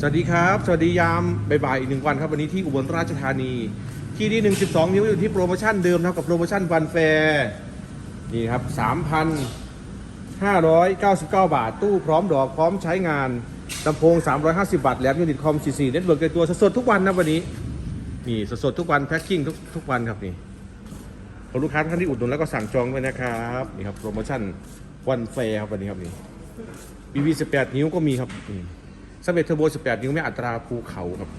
สวัสดีครับ สวัสดียามบ่ายๆอีกหนึ่งวันครับ วันนี้ที่อุบลราชธานี ที่ที่หนึ่งสิบสองนิ้วอยู่ที่โปรโมชั่นเดิมนะครับกับโปรโมชั่นวันแฟร์นี่ครับสามพันห้าร้อยเก้าสิบเก้าบาท ตู้พร้อมดอกพร้อมใช้งานลำโพง350บาทแหลมยูนิตคอม44เน็ตเวิร์กในตัวสดๆทุกวันนะวันนี้นี่สดๆทุกวันแพ็คกิ้งทุกทุกวันครับนี่ขอลูกค้าท่านที่อุดหนุนแล้วก็สั่งจองไว้นะครับนี่ครับโปรโมชั่นวันแฟร์ครับวันนี้ครับนี่ BB 18 นิ้วก็มีครับนี่ สเปซเทอร์โบ 18 นิ้วไม่อัตราภูเขาครับ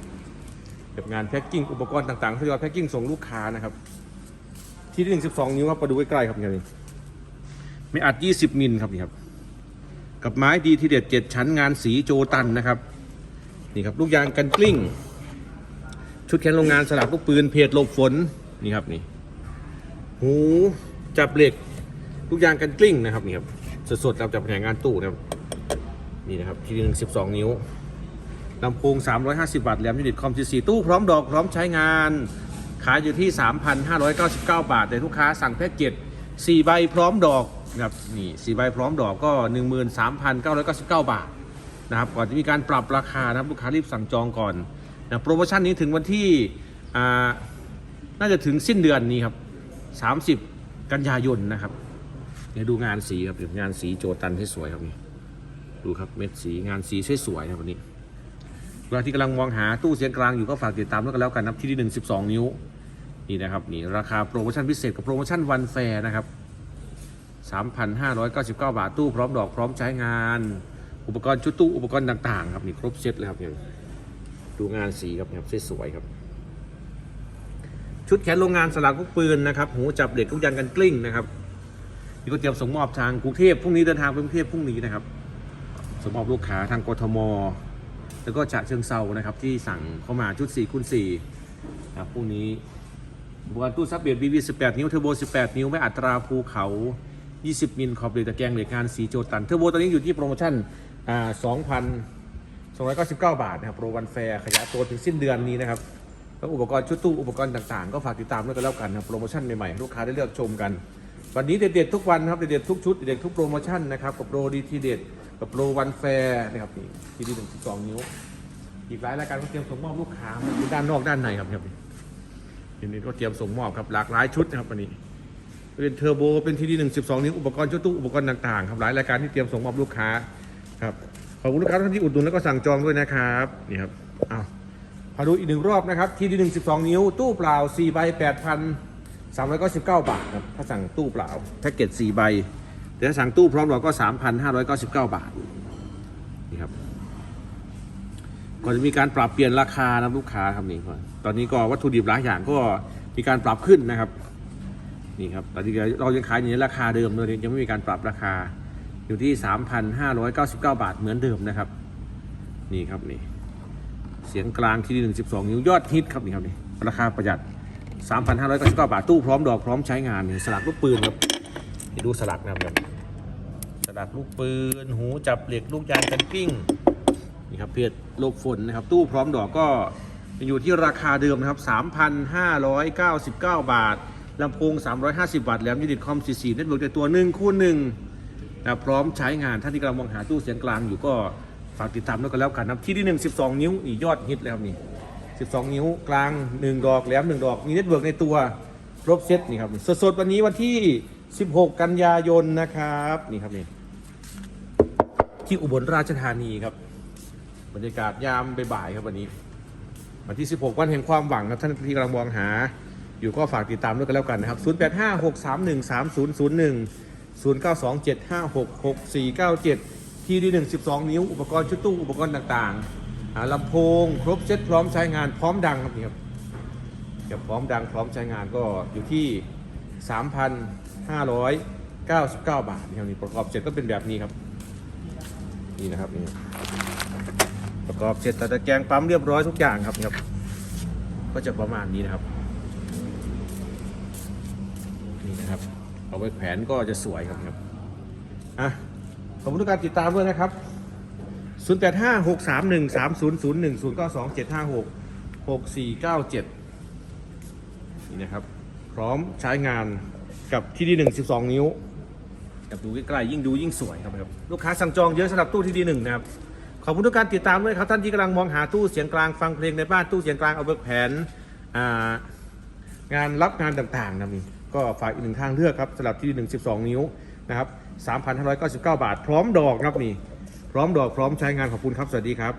กับงานแพ็คกิ้งอุปกรณ์ต่างๆทยอยแพ็คกิ้งส่งลูกค้านะครับ ที่ที่12นิ้วครับมาดูใกล้ๆครับนี่ไม่อัด 20 มิลครับนี่ครับ กับไม้ดีทีเด็ด7ชั้นงานสีโจตันนะครับนี่ครับลูกยางกันกลิ้ง ชุดแขนโรงงานสลักลูกปืนเพจหลบฝนนี่ครับนี่หูจับเหล็ก ลูกยางกันกลิ้งนะครับนี่ครับสดๆเราจากแผนงงานตู้นะครับ นี่นะครับทีหนึ่งสิบสองนิ้วลำโพง350 วัตต์แหลมยูนิตคอม4ตู้พร้อมดอกพร้อมใช้งาน ขายอยู่ที่ 3,599 บาท แต่ลูกค้าสั่งแพ็กเกจ4ใบพร้อมดอกนะครับนี่4ใบพร้อมดอกก็ 13,999 บาทนะครับก่อนจะมีการปรับราคานะครับลูกค้ารีบสั่งจองก่อนนะโปรโมชั่นนี้ถึงวันที่น่าจะถึงสิ้นเดือนนี้ครับ 30 กันยายนนะครับเดี๋ยวดูงานสีครับดูงานสีโจตันให้สวยครับนี่ ดูครับเม็ดสีงานสีสวยๆนะวันนี้เวลาที่กำลังมองหาตู้เสียงกลางอยู่ก็ฝากติดตามด้วยกันแล้วกันนับที่ที่หนึ่งสิบสองนิ้วนี่นะครับนี่ราคาโปรโมชั่นพิเศษกับโปรโมชั่นวันแฟร์นะครับสามพันห้าร้อยเก้าสิบเก้าบาทตู้พร้อมดอกพร้อมใช้งาน อุปกรณ์ชุดตู้อุปกรณ์ต่างๆครับนี่ครบเซตเลยครับเนี่ยดูงานสีครับเนี่ยสวยๆครับ ชุดแขนโรงงานสลักลูกปืนนะครับหูจับเหล็กลูกยันกันกลิ้งนะครับนี่ก็เตรียมส่งมอบทางกรุงเทพพรุ่งนี้เดินทางไปกรุงเทพพรุ่งนี้นะครับ สมมอบลูกค้าทางกทม แล้วก็ฉะเชิงเซานะครับที่สั่งเข้ามาชุด4คูณ4นะครับพรุ่นี้อุปกตู้ซับเบียด BB 18 นิ้วเทอร์โบ 18 นิ้ว ไม่อัตราภูเขา 20 มิลขอบเหล็กตะแกรงเหล็กงานสีโจตัน เทอร์โบตอนนี้อยู่ที่โปรโมชั่นอ่า2,299 บาทนะครับ โปรวันแฟร์ขยายตัวถึงสิ้นเดือนนี้นะครับแล้วอุปกรณ์ชุดตู้อุปกรณ์ต่างๆ ก็ฝากติดตามด้วยกันแล้วกันนะครับโปรโมชั่นใหม่ๆให้ลูกค้าได้เลือกชมกัน วันนี้เด็ดๆทุกวันครับเด็ดๆทุกชุดเด็ดๆทุกโปรโมชั่นนะครับกับโปรดีทีเด็ด กับโปรวันแฟร์นะครับนี่ที่ดีหนึ่งสิบสองนิ้ว อีกหลายรายการก็เตรียมส่งมอบลูกค้ามาด้านนอกด้านในครับครับทีนี้ก็เตรียมส่งมอบครับหลากหลายชุดนะครับวันนี้เป็นเทอร์โบเป็นทีดีหนึ่งสิบสองนิ้วอุปกรณ์ชุดตู้อุปกรณ์ต่างๆครับหลายรายการที่เตรียมส่งมอบลูกค้าครับขอบคุณลูกค้าท่านที่อุดหนุนแล้วก็สั่งจองด้วยนะครับนี่ครับอ้าวมาดูอีกหนึ่งรอบนะครับที่ดีหนึ่งสิบสองนิ้ว ตู้เปล่า4ใบแปดพันสามร้อยเก้าสิบเก้าบาทครับถ้าสั่งตู้เปล่าแพ็กเกจสี่ใบ แต่ถ้าสั่งตู้พร้อมดอกก็สามพันห้าร้อยเก้าสิบเก้าบาทนี่ครับก่อนจะมีการปรับเปลี่ยนราคานะลูกค้าครับนี่ก่อนตอนนี้ก็วัตถุดิบหลายอย่างก็มีการปรับขึ้นนะครับนี่ครับตอนนี้เรายังขายอยู่ในราคาเดิมเลยยังไม่มีการปรับราคาอยู่ที่ 3,599 บาทเหมือนเดิมนะครับ นี่ครับนี่เสียงกลางที่ดี112นิ้วยอดฮิตครับนี่ครับนี่ราคาประหยัด 3,599 บาทตู้พร้อมดอกพร้อมใช้งานนี่สลักลูกปืนครับดูสลักนะครับ สลักลูกปืน หูจับเหล็กลูกยางกันกิ้งนี่ครับเพจหลบฝนนะครับ ตู้พร้อมดอกก็อยู่ที่ราคาเดิมนะครับ 3,599 บาทลำโพง 350 วัตต์แหลมยูนิตคอม44เน็ตเวิร์กในตัว1คูณ1นะพร้อมใช้งานท่านที่กำลังมองหาตู้เสียงกลางอยู่ก็ฝากติดตามด้วยกันแล้วกันนะครับที่ที่หนึ่งสิบสองนิ้วอีกยอดฮิตแล้วนี่สิบสองนิ้วกลางหนึ่งดอกแหลมหนึ่งดอก มีเน็ตเวิร์กในตัวครบเซตนี่ครับสดๆวันนี้วันที่ 16 กันยายนนะครับนี่ครับนี่ ที่อุบลราชธานีครับ บรรยากาศยามบ่ายๆครับวันนี้ วันที่ 16 วันแห่งความหวังครับท่านที่กำลังมองหา อยู่ก็ฝากติดตามด้วยกันแล้วกันนะครับ 0856313001 0927566497 ที่ดีหนึ่งสิบสองนิ้ว อุปกรณ์ชุดตู้อุปกรณ์ต่างๆลำโพง ครบเซ็ตพร้อมใช้งานพร้อมดังครับนี่ครับเดี๋ยวพร้อมดังพร้อมใช้งานก็อยู่ที่ 3,599 บาทนี่ครับนี่ประกอบเสร็จก็เป็นแบบนี้ครับ นี่นะครับนี่ประกอบเสร็จแต่ตะแกรงปั๊มเรียบร้อยทุกอย่างครับครับ ก็จะประมาณนี้นะครับ นี่นะครับ เอาไว้แขวนก็จะสวยครับครับอะขอบคุณทุกการติดตามด้วยนะครับ0 8 5 6 3 1 3 0 0 1 0 9 2 7 5 6 6 4 9 7นี่นะครับ พร้อมใช้งานกับที่ดี1 12 นิ้ว กับดูใกล้ๆยิ่งดูยิ่งสวยครับครับลูกค้าสั่งจองเยอะสำหรับตู้ที่ดี1นะครับขอบคุณทุกการติดตามด้วยครับท่านที่กำลังมองหาตู้เสียงกลางฟังเพลงในบ้านตู้เสียงกลางเอาเบิกแผนอ่างานรับงานต่างๆนะมีก็ฝากอีกหนึ่งทางเลือกครับสำหรับที่1 12นิ้วนะครับ3,599บาท พร้อมดอกครับนี่พร้อมดอกพร้อมใช้งานขอบคุณครับสวัสดีครับ